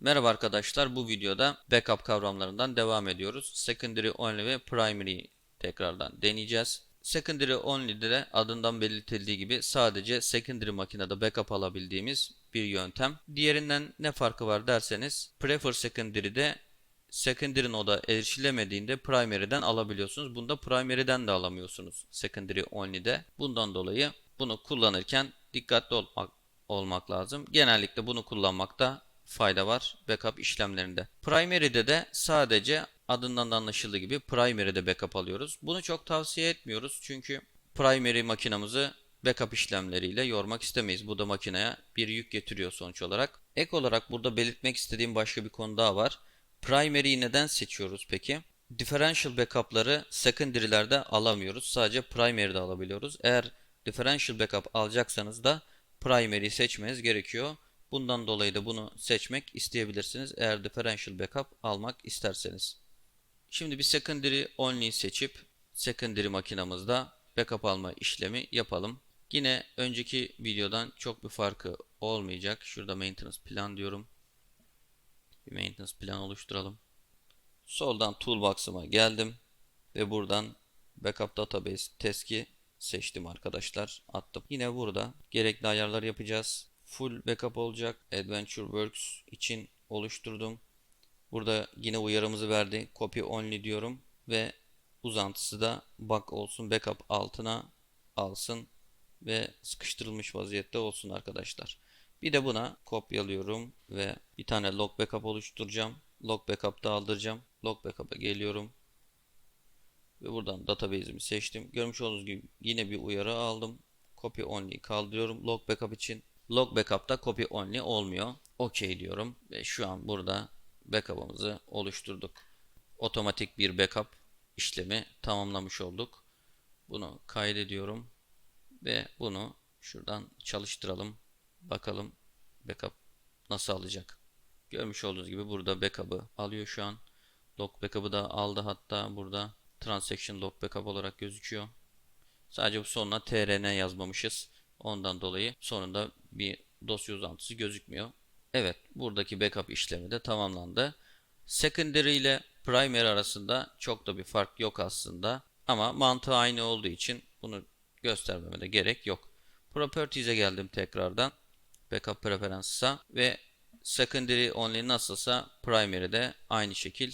Merhaba arkadaşlar bu videoda backup kavramlarından devam ediyoruz. Secondary only ve primary tekrardan deneyeceğiz. Secondary only'de de adından belirtildiği gibi sadece secondary makinede backup alabildiğimiz bir yöntem. Diğerinden ne farkı var derseniz prefer secondary'de secondary noda erişilemediğinde primary'den alabiliyorsunuz. Bunda primary'den de alamıyorsunuz secondary only'de. Bundan dolayı bunu kullanırken dikkatli olmak olmak lazım. Genellikle bunu kullanmakta fayda var backup işlemlerinde. Primary'de de sadece adından da anlaşıldığı gibi primary'de backup alıyoruz. Bunu çok tavsiye etmiyoruz çünkü primary makinamızı backup işlemleriyle yormak istemeyiz. Bu da makineye bir yük getiriyor sonuç olarak. Ek olarak burada belirtmek istediğim başka bir konu daha var. Primary'yi neden seçiyoruz peki? Differential backup'ları secondary'lerde alamıyoruz. Sadece primary'de alabiliyoruz. Eğer differential backup alacaksanız da primary'yi seçmeniz gerekiyor. Bundan dolayı da bunu seçmek isteyebilirsiniz eğer differential backup almak isterseniz. Şimdi bir secondary only seçip secondary makinamızda backup alma işlemi yapalım. Yine önceki videodan çok bir farkı olmayacak. Şurada maintenance plan diyorum. Bir maintenance plan oluşturalım. Soldan toolbox'ıma geldim ve buradan backup database test'i seçtim arkadaşlar. Attım. Yine burada gerekli ayarlar yapacağız. Full backup olacak. Adventure Works için oluşturdum. Burada yine uyarımızı verdi. Copy only diyorum ve uzantısı da bak olsun backup altına alsın ve sıkıştırılmış vaziyette olsun arkadaşlar. Bir de buna kopyalıyorum ve bir tane log backup oluşturacağım. Log backup da aldıracağım. Log backup'a geliyorum. Ve buradan database'imi seçtim. Görmüş olduğunuz gibi yine bir uyarı aldım. Copy only kaldırıyorum log backup için. Log backup'ta copy only olmuyor. OK diyorum ve şu an burada backup'ımızı oluşturduk. Otomatik bir backup işlemi tamamlamış olduk. Bunu kaydediyorum ve bunu şuradan çalıştıralım. Bakalım backup nasıl alacak. Görmüş olduğunuz gibi burada backup'ı alıyor şu an. Log backup'ı da aldı hatta burada transaction log backup olarak gözüküyor. Sadece bu sonuna trn yazmamışız. Ondan dolayı sonunda bir dosya uzantısı gözükmüyor. Evet buradaki backup işlemi de tamamlandı. Secondary ile primary arasında çok da bir fark yok aslında. Ama mantığı aynı olduğu için bunu göstermeme de gerek yok. Properties'e geldim tekrardan. Backup Preferences'a ve Secondary only nasılsa primary'de aynı şekil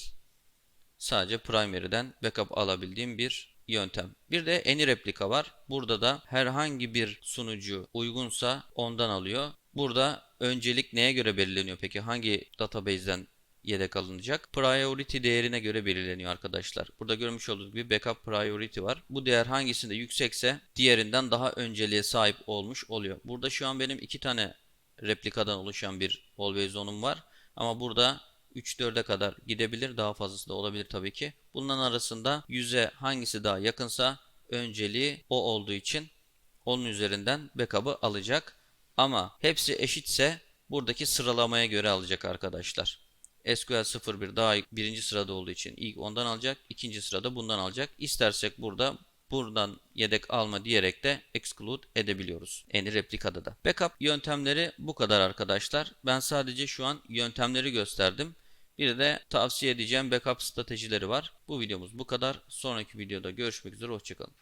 sadece primary'den backup alabildiğim bir yöntem. Bir de any replika var. Burada da herhangi bir sunucu uygunsa ondan alıyor. Burada öncelik neye göre belirleniyor peki? Hangi database'den yedek alınacak? Priority değerine göre belirleniyor arkadaşlar. Burada görmüş olduğunuz gibi backup priority var. Bu değer hangisinde yüksekse diğerinden daha önceliğe sahip olmuş oluyor. Burada şu an benim iki tane replikadan oluşan bir always on'um var. Ama burada 3-4'e kadar gidebilir. Daha fazlası da olabilir tabii ki. Bunların arasında 100'e hangisi daha yakınsa önceliği o olduğu için onun üzerinden backup'ı alacak. Ama hepsi eşitse buradaki sıralamaya göre alacak arkadaşlar. SQL 01 daha birinci sırada olduğu için ilk ondan alacak. ikinci sırada bundan alacak. İstersek burada buradan yedek alma diyerek de exclude edebiliyoruz. Any replikada da. Backup yöntemleri bu kadar arkadaşlar. Ben sadece şu an yöntemleri gösterdim. Bir de tavsiye edeceğim backup stratejileri var. Bu videomuz bu kadar. Sonraki videoda görüşmek üzere. Hoşçakalın.